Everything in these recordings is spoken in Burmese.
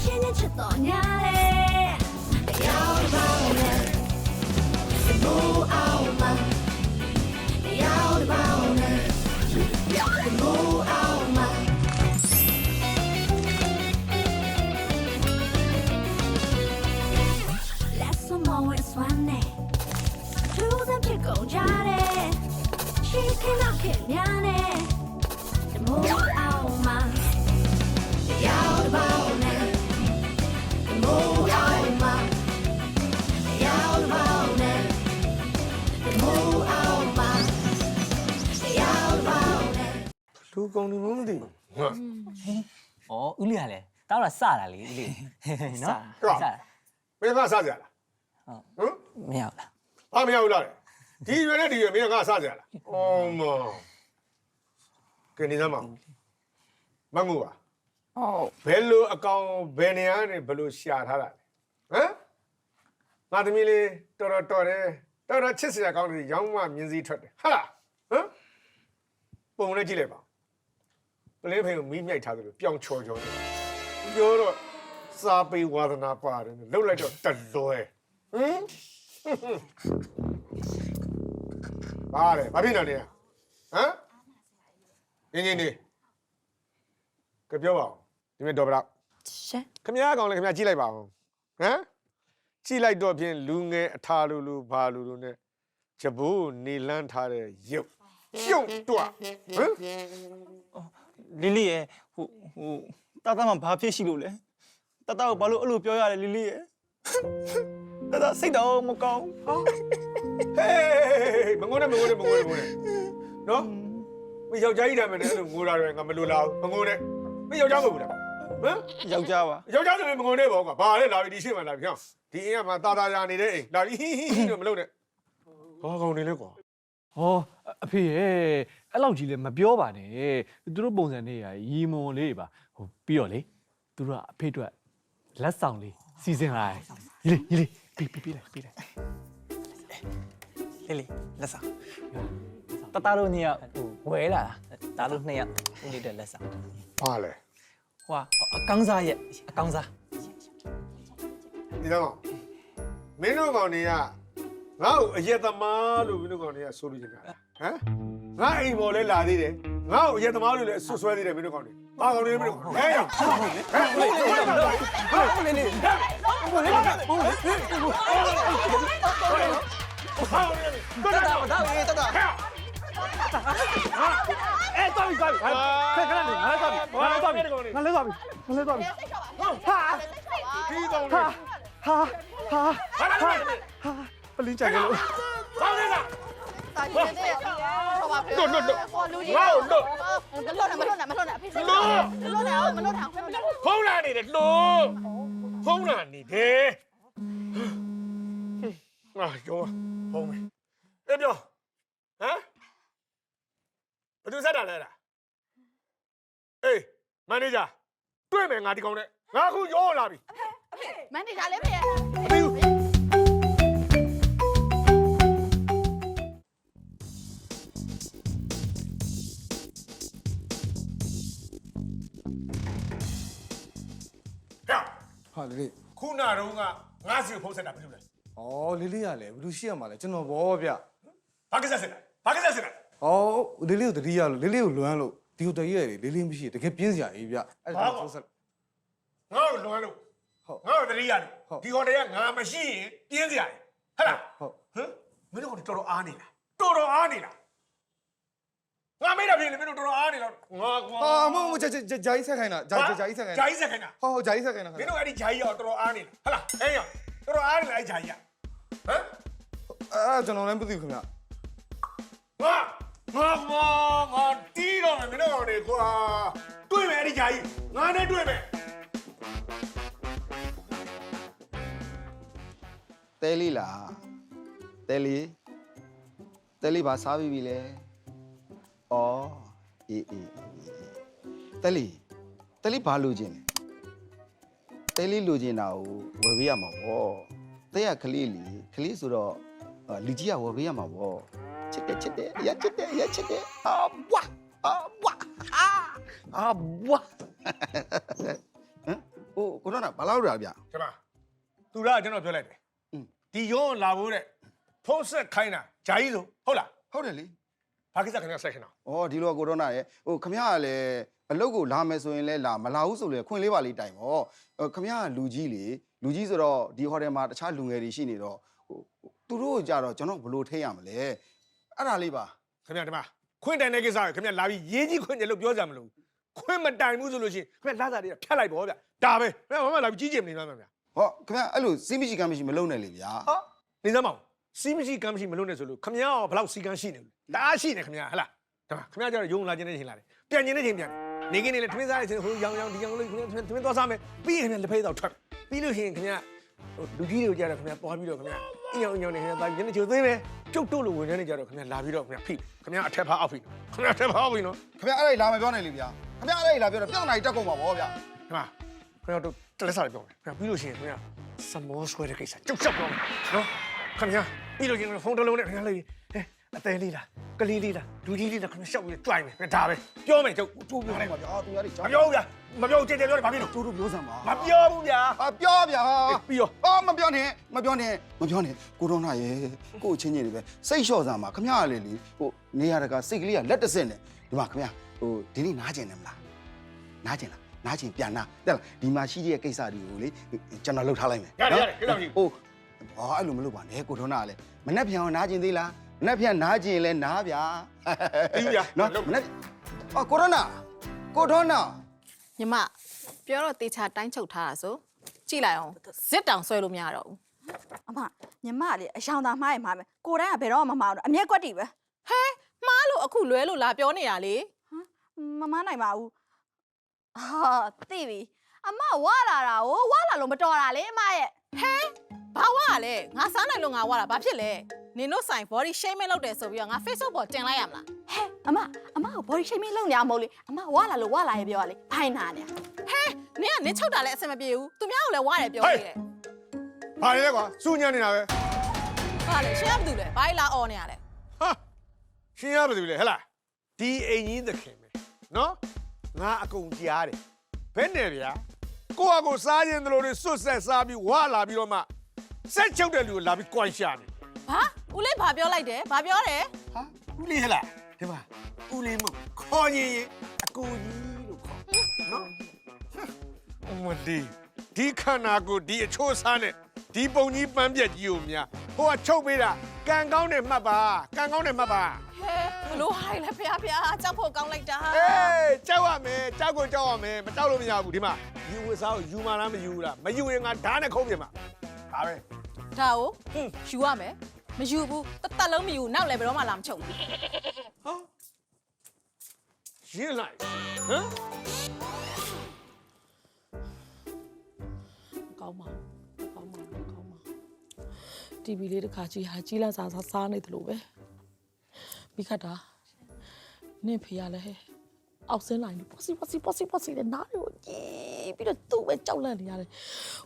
အချင်းချင်းချစ်တော်ညာတယ်တရားတော်နဲ့ဘူအောင်မတရားတော်နဲ့ဘူအောင်မ Let someone with one name. Two them pick on Johnny. She cannot kill Yanni. The more out my. လူကုန်နေမှမသိဘူးဟာ။ဩဦးလေးကလည်းတောက်တာစတာလေဦးလေး။နော်စတာစတာမင်းကစားကြလားဟမ်မရဘူးလားဘာမရဘူးလားဒီရွယ်နဲ့ဒီရွယ်မင်းကစားကြလားအော်မောကနေသမောင်မငူပါဟုတ်ဘယ်လိုအကောင်ဘယ်နေရာနဲ့ဘယ်လိုရှာထားတာလဲဟမ်ငါသမီးလေးတော်တော်တော်တယ်တော်တော်ချစ်စရာကောင်းတယ်ရောင်းမမြင်းစည်းထွက်တယ်ဟာလားဟမ်ပုံလေးကြည့်လိုက်ပါ ပလင်းဖေကိုမီးမြိုက်ထားတယ်လို့ပြောင်းချော်ချော်တယ်ပြောတော့စာပေဝါဒနာပါတယ်လှုပ်လိုက်တော့တလွဲဟမ်ပါလေဘာဖြစ်နေလဲဟမ်ငင်းငင်းနေကပြောပါဦးဒီမဲ့တော်ဗလားရှင်ခမည်းကောင်လည်းခမည်းကြည့်လိုက်ပါဦးဟမ်ကြည့်လိုက်တော့ဖြင့်လူငယ်အထာလူလူဘာလူလူနဲ့ချဘိုးနေလန်းထားတဲ့ရုပ်ကျုံတွဟမ် လီလီရဲ့ဟိုဟိုတာတာမှဘာဖြစ်ရှိလို့လဲတာတာကိုဘာလို့အဲ့လိုပြောရလဲလီလီရဲ့တာတာစိတ်တော့မကောင်းဟေးမငိုနဲ့မငိုနဲ့မငိုနဲ့မငိုနဲ့နော်မယောက်ျားကြီးတယ်မယ်နဲ့အဲ့လိုငိုတာတွေငါမလိုလားဘူးမငိုနဲ့မယောက်ျားမဟုတ်ဘူးလားဟမ်ယောက်ျားပါယောက်ျားဆိုရင်မငုံနဲ့ပေါ့ကွာဘာလဲလာပြီဒီရှိမှလာပြီဟောဒီအိမ်ကမှတာတာရာနေတဲ့အိမ်လာပြီဟီဟီဟီတော့မလုပ်နဲ့ဘာကောင်နေလဲကွာဟောအဖေရဲ့ အဲ့လောက်ကြီးလည်းမပြောပါနဲ့သူတို့ပုံစံတွေကရီမွန်လေးတွေပါဟိုပြီးတော့လေသူတို့ကအဖေအတွက်လက်ဆောင်လေးစီစဉ်လာတယ်ညီလေးညီလေးပြီးပြီးပြီးလိုက်ပြီးလိုက်လီလီလက်ဆောင်တာတာတို့နေရဟိုဝဲလာတာတို့နှစ်ယောက်ဦးလေးတဲ့လက်ဆောင်ဘာလဲဟိုအကောင်းစားရဲ့အကောင်းစားဒီတော့မင်းတို့ကောင်တွေကငါ့ကိုအရက်သမားလို့မင်းတို့ကောင်တွေကဆိုလို့နေတာဟမ် ငါအိမ်ပေါ်လဲလာသေးတယ်ငါ့ကိုအရက်သမားတွေလည်းဆွဆွဲသေးတယ်မင်းတို့ကောင်တွေပါကောင်တွေမင်းတို့ကောင်ဟဲ့ရောက်ဟဲ့ဟုတ်လေဟုတ်လေဟုတ်လေဟုတ်လေဟုတ်လေတော်တော်တော်တော်တော်တော်အဲတော်ပြီတော်ပြီခက်ခက်နေငါလည်းတော်ပြီငါလည်းတော်ပြီငါလည်းတော်ပြီငါလည်းတော်ပြီဟာပြီးတော့လေဟာဟာဟာပလင်းကြိုင်လို့ဘာလဲလားတာကြီးနေတဲ့ လွတ်လွတ်လွတ်ဟောလူကြီးမလွတ်နဲ့မလွတ်နဲ့မလွတ်နဲ့အဖေစိတ်မလွတ်နဲ့မလွတ်နဲ့မလွတ်နဲ့ဖုံးလာနေတယ်လွတ်ဖုံးလာနေတယ်ငါကျော်ဖုံးမယ်အေးပြောဟမ်ဘယ်သူဆက်တာလဲလားအေးမန်နေဂျာတွေ့မယ်ငါဒီကောင်နဲ့ငါခုရောလာပြီအဖေမန်နေဂျာလည်းဖေအဖေ ဟဲ့ဟာလေလေခုနတော့ကငါစီကိုဖုံးဆက်တာဘယ်လိုလဲဩလေးလေးရလေဘယ်လိုရှိရမှာလဲကျွန်တော်ဘောဗျဘာကိစ္စဆက်တာဘာကိစ္စဆက်တာဩလေးလေးကိုတတိယလို့လေးလေးကိုလွမ်းလို့ဒီကိုတရီရတယ်လေးလေးမရှိတကယ်ပြင်းစရာကြီးဗျအဲ့ဒါကိုဆက်ငါ့ကိုလွမ်းလို့ဟုတ်ငါ့ကိုတတိယလို့ဟုတ်ဒီကောင်တွေကငါမရှိရင်ပြင်းစရာကြီးဟဲ့လားဟုတ်ဟမ်မင်းတို့ကတော်တော်အားနေလားတော်တော်အားနေလား ငါမေးတာဖြစ်လေမင်းတို့တော်တော်အားနေလားငါကွာအာမဟုတ်ဂျာဂျာဂျာကြီးဆက်ခိုင်းတာဂျာဂျာကြီးဆက်ခိုင်းဂျာတာကြီးဆက်ခိုင်းတာဟောဟောဂျာကြီးဆက်ခိုင်းတာမင်းတို့အဲ့ဒီဂျာကြီးရောတော်တော်အားနေလားဟဟလားဟဲ့ရောတော်တော်အားနေလားအဲ့ဂျာကြီးကဟမ်အာကျွန်တော်လည်းမသိဘူးခင်ဗျငါငါငါငါတီးတော့မယ်မင်းတို့ကောင်တွေကွာတွေ့မယ်အဲ့ဒီဂျာကြီးငါနဲ့တွေ့မယ်တဲလေးလားတဲလေးတဲလေးဘာစားပြီးပြီလဲဩ အေးအေးအေးအေးတဲလေးတဲလေးဘာလို့ခြင်းလဲတဲလေးလိုချင်တာကိုဝယ်ပေးရမှာပေါ့တဲရကလေးလီကလေးဆိုတော့အာလူကြီးကဝယ်ပေးရမှာပေါ့ချစ်တယ်ချစ်တယ်အရချစ်တယ်အရချစ်တယ်အာဘွားအာဘွားအာအာဘွားဟမ်ဟိုကိုတော့ဘာလို့ရဗျကျွန်မသူကကျွန်တော်ပြောလိုက်တယ်อืมဒီရုံးလာဖို့တဲ့ဖုံးဆက်ခိုင်းတာဂျာကြီးဆိုဟုတ်လားဟုတ်တယ်လေ ဘာကိစ္စခင်ဗျဆက်ခင်တော့ဩဒီလိုကိုတော့နာရဲ့ဟိုခမရကလည်းအလုပ်ကိုလာမယ်ဆိုရင်လည်းလာမလာဘူးဆိုလည်းခွင့်လေးပါလေးတိုင်ပေါ့ဟိုခမရကလူကြီးလေလူကြီးဆိုတော့ဒီဟိုတယ်မှာတခြားလူငယ်တွေရှိနေတော့ဟိုသူတို့ကြတော့ကျွန်တော်ဘယ်လိုထိရမလဲအဲ့ဒါလေးပါခင်ဗျဒီမှာခွင့်တိုင်တဲ့ကိစ္စကိုခင်ဗျလာပြီးရေးကြီးခွင့်တယ်လို့ပြောကြမလို့ခွင့်မတိုင်ဘူးဆိုလို့ရှိရင်ခင်ဗျလာစားတွေကဖြတ်လိုက်ပေါ့ဗျဒါပဲခင်ဗျမမလာပြီးကြီးကျင်နေမှာဗျဟောခင်ဗျအဲ့လိုစီးမရှိကမ်းမရှိမလုံးနဲ့လေဗျာဟာနေစမ်းမအောင် စီးမရှိကမ်းမရှိမလုပ်နဲ့ဆိုလို့ခင်ဗျာရောဘယ်လောက်စီကမ်းရှိနေလို့ဒါရှိနေခင်ဗျာဟဟလားဒါမှခင်ဗျာကျတော့ယုံလာခြင်းတဲ့ချိန်လာတယ်ပြန်ခြင်းတဲ့ချိန်ပြန်နေကင်းနေလေထမင်းစားရခြင်းဟိုရောင်ရောင်ဒီရောင်လို့ခင်ဗျာထမင်းသွားစားမယ်ပြီးရင်ခင်ဗျာလက်ဖေးတော့ထွက်ပြီးလို့ရှိရင်ခင်ဗျာဟိုလူကြီးတွေကိုကြတော့ခင်ဗျာသွားပြီးတော့ခင်ဗျာအင်းရောင်အင်းရောင်နေခင်ဗျာသွားပြီးညနေချိုသေးမယ်ကျုပ်တို့လိုဝင်နေကြတော့ခင်ဗျာလာပြီးတော့ခင်ဗျာဖိခင်ဗျာအထက်ဖားအောက်ဖိခင်ဗျာအထက်ဖားအောက်ဖိနော်ခင်ဗျအဲ့ဒါလာမပြောနိုင်လေဗျာခင်ဗျအဲ့ဒါလာပြောတော့ပြဿနာကြီးတက်ကုန်ပါဗောဗျာဒီမှာခင်ဗျာတို့တလက်စားပြောမယ်ခင်ဗျာပြီးလို့ရှိရင်ခင်ဗျာစမောဆွဲတဲ့ကိစ္စကျုပ်ချက်ပြောမယ်နော်ခင်ဗျာ ပြီးလို့ရှိရင်ဖုန်းတစ်လုံးနဲ့ခင်ဗျာလေးဟဲ့အသေးလေးလားကလေးလေးလားလူကြီးလေးလားခင်ဗျာရှောက်ပြီးကြွိုင်မယ်ဒါပဲပြောမယ်ကျုပ်ကျိုးပြောပြောလိုလိုက်က်ပါဗျာသူရည်မပြောဘူးဗျာမပြောဘူးကြည်ကြည်ပြောတယ်ဘာဖြစ်လို့ကျိုးတို့ပြောစမ်းပါမပြောဘူးဗျာဟာပြောဗျာပြီးရောအော်မပြောနဲ့မပြောနဲ့မပြောနဲ့ကိုတော့နာရဲ့ကို့ချင်းချင်းတွေပဲစိတ်လျှော့စမ်းပါခင်ဗျားလေလေဟိုနေရတကစိတ်ကလေးကလက်တဆင့်နဲ့ဒီမှာခင်ဗျာဟိုဒီနေ့နားကျင်တယ်မလားနားကျင်လားနားကျင်ပြန်နာတဲ့လားဒီမှာရှိတဲ့ကိစ္စတွေကိုလေကျွန်တော်လှုပ်ထားလိုက်မယ်ရတ ယ်ရတယ်ကိစ္စမရှိဘူးဟိုဘာအဲ့လိုမလုပ်ပါနဲ့ကိုတော့နာလေမနှက်ပြန်အောင်နားကျင်သေးလားမနှက်ပြန်နားကျင်လဲနားဗျာပြီးဗျာနော်မနှက်အော်ကိုတော့နာကိုတော့နာညီမပြောတော့တေချာတိုင်းချုပ်ထားတာဆိုကြည့်လိုက်အောင်ဇစ်တောင်ဆွဲလို့မရတော့ဘူးအမညီမလေးအယောင်သာမှားရမှာပဲကိုတိုင်းကဘယ်တော့မှမမအောင်တော့အမျက်ကွက်တီပဲဟဲမှားလို့အခုလွဲလို့လာပြောနေတာလေမမနိုင်ပါဘူးဟာသိပြီအမဝလာတာကိုဝလာလို့မတော်တာလေအမရဲ့ ဘာဝကလဲငါစားနိုင်လို့ငါဝါတာဘာဖြစ်လဲနင်တို့ဆိုင် body shaming လုပ်တယ်ဆိုပြီးတော့ငါ Facebook ပေါ်တင်လိုက်ရမလားဟဲ့အမအမကို body shaming လုပ်နေရမဟုတ်လေအမဝလာလို့ဝလာရဲ့ပြောရလေဖိုင်နာနေနင်ကနင်ချုပ်တာလည်းအဆင်မပြေဘူးသူများကိုလည်းဝါတယ်ပြောနေတယ်ဘာလဲကွာစူညံနေတာပဲဟာလေရှင်းရမသူလဲဘာလာအော်နေရလဲဟာရှင်းရပါသူလေဟဲ့လားဒီအိမ်ကြီးသခင်ပဲနော်ငါအကုန်ကြားတယ်ဘယ်နဲ့ဗျာကိုကကိုစားရင်တို့တွေစွတ်ဆက်စားပြီးဝါလာပြီးတော့မှ စက်ချုပ်တဲ့လူကိုလာပြီးကြွိုင်ရှာနေဘာဦးလေးဘာပြောလိုက်တယ်ဘာပြောတယ်ဟာဦးလေးဟဲ့လားဒီမှာဦးလေးမဟုတ်ခေါ်ရင်ရင်အကူကြီးလို့ခေါ်နော်အမလေးဒီခန္ဓာကိုယ်ဒီအချိုးစားနဲ့ဒီပုံကြီးပန်းပြက်ကြီးကိုများဟိုကချုပ်ပေးတာကံကောင်းတယ်မှတ်ပါကံကောင်းတယ်မှတ်ပါဟဲဘလို့ဟိုင်းလဲဖျားဖျားကြောက်ဖို့ကောင်းလိုက်တာအေးကြောက်ရမယ်ကြောက်ကိုကြောက်ရမယ်မကြောက်လို့မရဘူးဒီမှာယူဝစားကိုယူမလားမယူဘူးလားမယူရင်ငါဓာတ်နဲ့ခုံးပြမှာဒါပဲ ဒါကိုယူရမယ်မယူဘူးတသက်လုံးမယူနောက်လည်းဘယ်တော့မှလာမချုပ်ဘူးရင်းလိုက်ဟမ်ကောင်းပါကောင်းပါကောင်းပါ TV လေးတစ်ခါကြည့်ဟာကြီးလာစားစားစားနေတယ်လို့ပဲမိခတ်တာနင့်ဖေရလဲဟဲ့အောက်ဆင်းလိုက်ပေါ့စီပေါ့စီပေါ့စီပေါ့စီတဲ့နားကိုကြီးပြီးတော့သူ့ပဲကြောက်လန့်နေရတယ်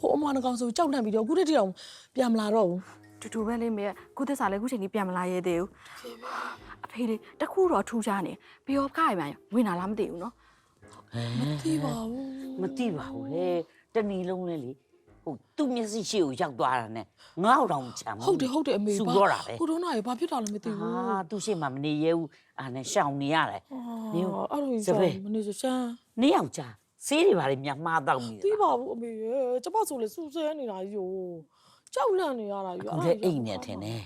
ဟိုအမွားနှကောင်ဆိုကြောက်လန့်ပြီးတော့အခုတည်းတည်းအောင်ပြန်မလာတော့ဘူးတူတူပဲလေးမေကုသစ္စာလည်းခုချိန်ကြီးပြန်မလာရဲသေးဘူးအဖေလေးတခုတော့ထူးခြားနေပြီးတော့ကားရမှဝင်လာလားမသိဘူးနော်မသိပါဘူးမသိပါဘူးဟဲ့တဏီလုံးလဲလေဟိုသူ့မျက်စိရှိကိုရောက်သွားတာနဲ့ငေါ့တောင်ချမ်းဟုတ်တယ်ဟုတ်တယ်အမေစူတော့တာပဲကိုတော့နာရေဘာဖြစ်တာလဲမသိဘူးဟာသူ့ရှိမှမနေရဘူးအာနဲ့ရှောင်နေရတယ်နေဦးအဲ့လိုစဆိုပယ်မနေစရှမ်းနေယောက်ျား ဆေးတွေဘာတွေများမှားတော့မိသိလားပါဘူးအမေရဲ့ကျမဆိုလေစူဆဲနေတာကြီးကိုကြောက်လန့်နေရတာကြီးအခုလည်းအိမ်နေထင်တယ်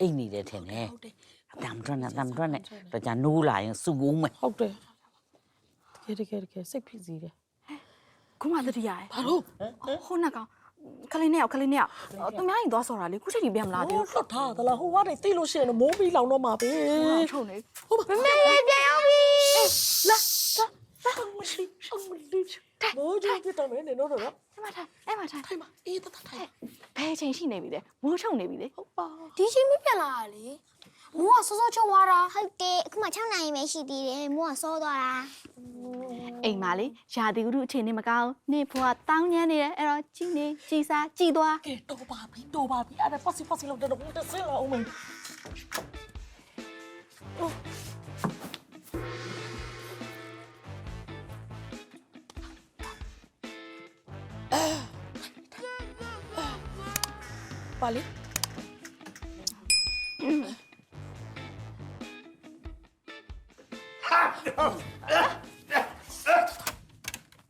အိမ်နေတယ်ထင်တယ်ဟုတ်တယ်တမ်တွန်းနဲ့တမ်တွန်းနဲ့တော့じゃနိုးလာရင်စူကုန်မယ်ဟုတ်တယ်တကယ်တကယ်တကယ်စိတ်ဖိစီးတယ်ခုမှသတိရတယ်ဘာလို့ဟိုနှစ်ကောင်ခလေးနဲ့ရောက်ခလေးနဲ့ရောက်သူများရင်သွားဆော်တာလေခုချိန်ကြီးပြန်မလာသေးဟိုလွတ်ထားသလားဟိုကနေသိလို့ရှိရင်တော့မိုးပြီးလောင်တော့မှာပဲဘူးထုံနေဟုတ်ပါမေမေပြန်ရောက်ပြီလာလာ အမလေးအမလေးမိုးကြီးပြတ်တယ်မင်းနေတော့တော့အဲ့မှာထိုင်အဲ့မှာထိုင်ထိုင်ပါအေးတတ်ထိုင်ဘယ်ချိန်ရှိနေပြီလဲမိုးချုံနေပြီလေဟုတ်ပါဒီချိန်မပြန်လာတာလေမိုးကစောစောချုပ်သွားတာဟုတ်တယ်အခုမှ6နိုင်ပဲရှိသေးတယ်မိုးကစောသွားတာအိမ်မှာလေရာသီဥတုအခြေအနေမကောင်းနေဖွာတောင်းညမ်းနေတယ်အဲ့တော့ကြည်နေကြည်စားကြည်သွားကဲတော်ပါပြီတော်ပါပြီအဲ့ဒါပတ်စီပတ်စီလောက်တော့ဘုတဆင်းလာအောင်မင်း ပါလေ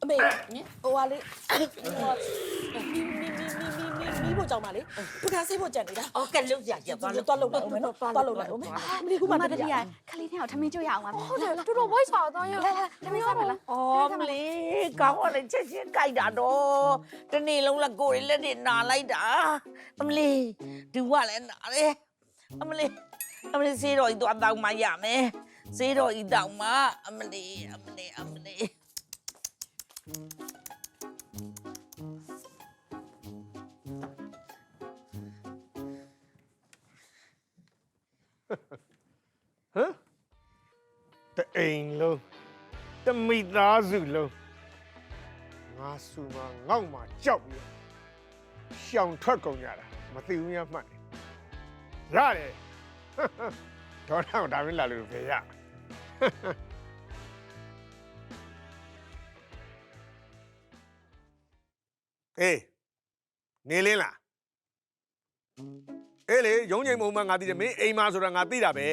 အမေဟိုဟာလေ မီမီမီမီမီမီဖို့ကြောင်ပါလေပကန်းဆေးဖို့ကြံနေတာအော်ကလုတ်ရရပါလို့သွားလို့လိုက်အောင်မယ်နော်သွားလို့လိုက်အောင်မယ်မလီခုမှမတတတိတိယယခလေးတဲ့ကိုထမင်းကျွတ်ရအောင်ပါဟုတ်တယ်တော်တော်ဝိုက်စားတော့ရလာလာထမင်းစားမလားအော်မလေးကောင်းရလေချက်ချင်းကြိုက်တာတော့တနေ့လုံးလက်ကိုယ်လေးလက်တွေနာလိုက်တာအမလေးဒူကလည်းနာတယ်အမလေးအမလေးစေးတော်ဤတော့တောင်းမှရမယ်စေးတော်ဤတောင်းမှအမလေးအမလေးအမလေး ဟမ်တအိမ်လုံးတမိသားစုလုံးငါဆူမငေါ့မှာကြောက်ပြီးတော့ရှောင်ထွက်ကုန်ကြတာမသိဘူးများမှတ်တယ်ရတယ်ဒေါ်တော့ဒါမင်းလာလို့ဖေရအေးနေလင်းလား အေးလေရုံးချိန်မုံမှငါသိတယ်မင်းအိမ်မှာဆိုတာငါသိတာပဲ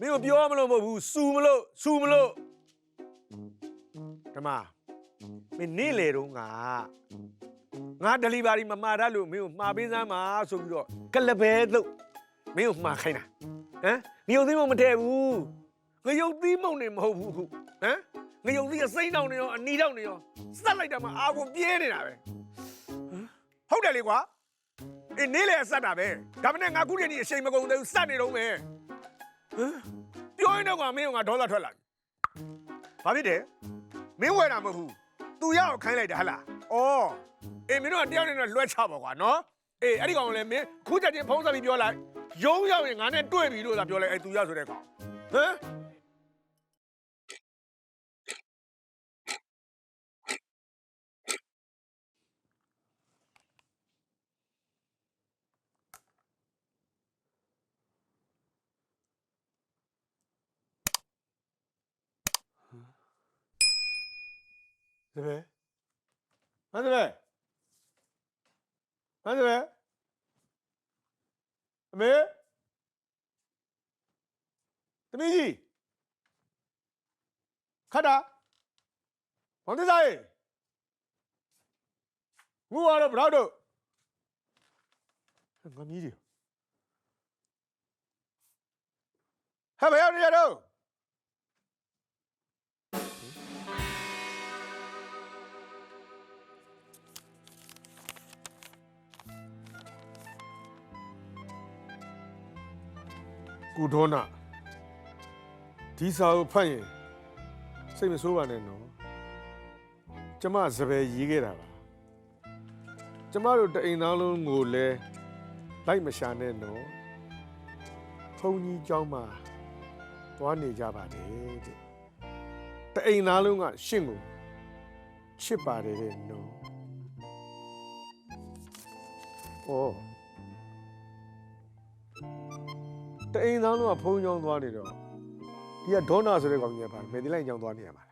မင်းကိုပြောမလို့မဟုတ်ဘူးစူမလို့စူမလို့ဓမ္မမင်းနေလေတော့ငါငါဒလီဘာရီမမှားတတ်လို့မင်းကိုမှားပေးစမ်းပါဆိုပြီးတော့ကလပဲလို့မင်းကိုမှားခိုင်းတာဟမ်ငရုံသီးမုံမထည့်ဘူးငရုံသီးမုံနေမဟုတ်ဘူးအခုဟမ်ငရုံသီးကစိမ့်တောင်နေရောအနီတောင်နေရောစက်လိုက်တာမှအာကိုပြဲနေတာပဲဟမ်ဟုတ်တယ်လေကွာ အေးနေလေဆက်တာပဲဒါမနဲ့ငါခုတည်းนี่အချိန်မကုန်သေးဘူးစက်နေတော့မယ်ဟမ်ပြောရင်တော့ကွာမင်းကငါဒေါသထွက်လာပြီဘာဖြစ်တယ်မင်းဝယ်တာမဟုတ်ဘူးသူရအောင်ခိုင်းလိုက်တာဟလားဩအေးမင်းတို့ကတယောက်နဲ့တော့လွှဲချပါကွာနော်အေးအဲ့ဒီကောင်ကလည်းမင်းခုချက်ချင်းဖုံးဆက်ပြီးပြောလိုက်ရုံးရောက်ရင်ငါနဲ့တွေ့ပြီလို့သာပြောလိုက်အဲ့သူရဆိုတဲ့ကောင်ဟမ် စပယ်မစပယ်မစပယ်အမေသမီးကြီးခတ်တာဘောင်တစားရေငူရတော့ဘလောက်တော့ငါမီးကြီးဟဲ့ဘယ်ရောက်နေရတော့ ကုဒေါနာဒီစာကိုဖတ်ရင်စိတ်မဆိုးပါနဲ့နော်ကျမစပယ်ရေးခဲ့တာပါကျမတို့တအိမ်သားလုံးကိုလည်းလိုက်မရှာနဲ့နော်ဖုန်ကြီးเจ้าမှာသွားနေကြပါတယ်တဲ့တအိမ်သားလုံးကရှင့်ကိုချစ်ပါတယ်တဲ့နော်ဩ တအိမ်သားလုံးကဖုံးချောင်းသွားနေတော့ဒီကဒေါနာဆိုတဲ့ကောင်ကြီးကပါမယ်ဒီလိုက်ချောင်းသွားနေရမှာလားမိ